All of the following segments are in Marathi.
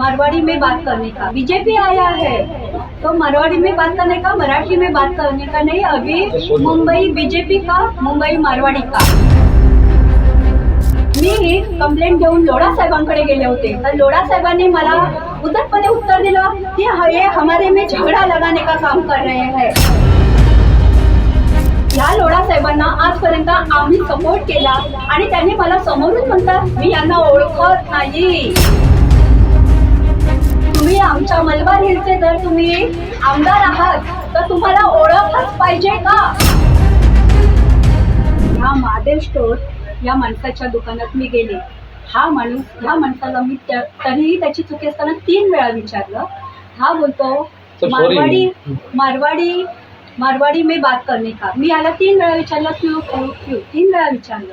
मारवाड़ी में बात करने का। बीजेपी आया है तो मारवाड़ी में बात करने का मराठी में बात करने का नहीं अभी मुंबई बीजेपी का मुंबई मारवाडी का। मी कंप्लेंट घेऊन लोढा साहेबांकडे गेले होते. तर लोढा साहेबांनी मला उद्धटपणे उत्तर दिलं की हे हमारे में झगडा लगाने का काम कर रहे हैं. या लोढा साहेबांना आजपर्यंत आम्ही सपोर्ट केला आणि त्यांनी मला समोरून म्हणतात मी यांना ओळखत नाही. तुम्ही आमच्या मलबार हिलचे जर तुम्ही आमदार आहात तर तुम्हाला ओळखच पाहिजे का? ह्या महादेव स्टोर या माणसाच्या दुकानात मी गेले. हा माणूस ह्या माणसाला मी तरीही त्याची चुकी असताना तीन वेळा विचारलं. हा बोलतो. मारवाडी मारवाडी मारवाडी में बात करने का? मी याला तीन वेळा विचारलं क्यू क्यू क्यू? तीन वेळा विचारलं.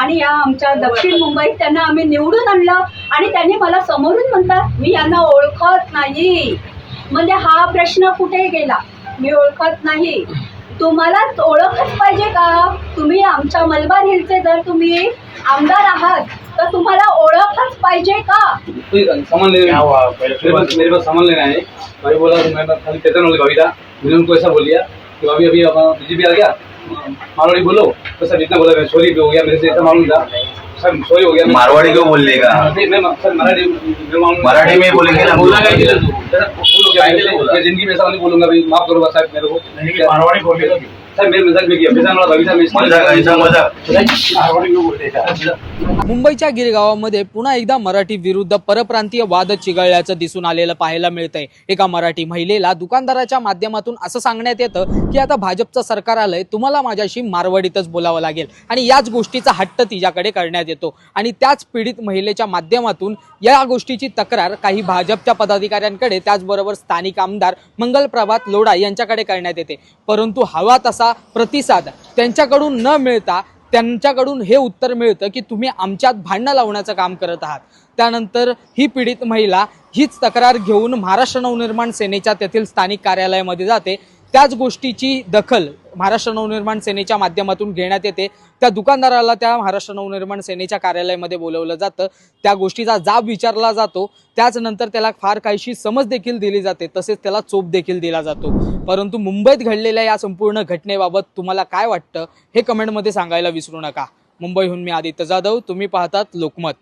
आणि या आमच्या दक्षिण मुंबईत त्यांना आम्ही निवडून आणलं आणि त्यांनी मला समोरून म्हणतात मी यांना ओळखत नाही. म्हणजे हा प्रश्न कुठे गेला? मी ओळखत नाही. तुम्हाला ओळखच पाहिजे का? तुम्ही आमच्या मलबार हिलचे जर तुम्ही आमदार आहात तर तुम्हाला ओळखच पाहिजे का? कोई सामान लेने क्या हुआ? पहले मेरे पास मेरे पास सामान लेना है भाई बोला तो मैं खाली टेंशन वाली भाभी था मैंने उनको ऐसा बोल दिया कि भाभी अभी बीजेपी आ गया मारवाड़ी बोलो. तो सर इतना बोला मैं सॉरी हो गया मेरे से ऐसा मालूम था। सर सॉरी हो गया मारवाड़ी क्यों बोलने का? नहीं, मैं सर मराठी मैं मालूम- मराठी में बोलेंगे ना? बोला क्या सर, बोलो जिंदगी में ऐसा नहीं बोलूंगा भाई माफ करो बस साहब मेरे को। मारवाड़ी बोलने मुंबईच्या गिरगावामध्ये पुन्हा एकदा मराठी विरुद्ध परप्रांतीय वाद चिघळल्याचं दिसून आलेलं पाहायला मिळतंय. एका मराठी महिलेला दुकानदाराच्या माध्यमातून असं सांगण्यात येतं की आता भाजपचं सरकार आलंय तुम्हाला माझ्याशी मारवाडीतच बोलावं लागेल. आणि याच गोष्टीचा हट्ट तिच्याकडे करण्यात येतो. आणि त्याच पीडित महिलेच्या माध्यमातून या गोष्टीची तक्रार काही भाजपच्या पदाधिकाऱ्यांकडे त्याचबरोबर स्थानिक आमदार मंगल प्रभात लोढा यांच्याकडे करण्यात येते. परंतु हवा तसा प्रतिसाद त्यांच्याकडून न मिळता त्यांच्याकडून हे उत्तर मिळतं की तुम्ही आमच्यात भांडणं लावण्याचं काम करत आहात. त्यानंतर ही पीडित महिला हीच तक्रार घेऊन महाराष्ट्र नवनिर्माण सेनेच्या तेथील स्थानिक कार्यालयामध्ये जाते. त्याच गोष्टीची दखल महाराष्ट्र नवनिर्माण सेनेच्या माध्यमातून घेण्यात येते. त्या दुकानदाराला त्या महाराष्ट्र नवनिर्माण सेनेच्या कार्यालयामध्ये बोलवलं जातं. त्या गोष्टीचा जाब विचारला जातो. त्याचनंतर त्याला फार काहीशी समज देखील दिली जाते. तसेच त्याला चोप देखील दिला जातो. परंतु मुंबईत घडलेल्या या संपूर्ण घटनेबाबत तुम्हाला काय वाटतं हे कमेंटमध्ये सांगायला विसरू नका. मुंबईहून मी आदित्य जाधव. तुम्ही पाहतात लोकमत.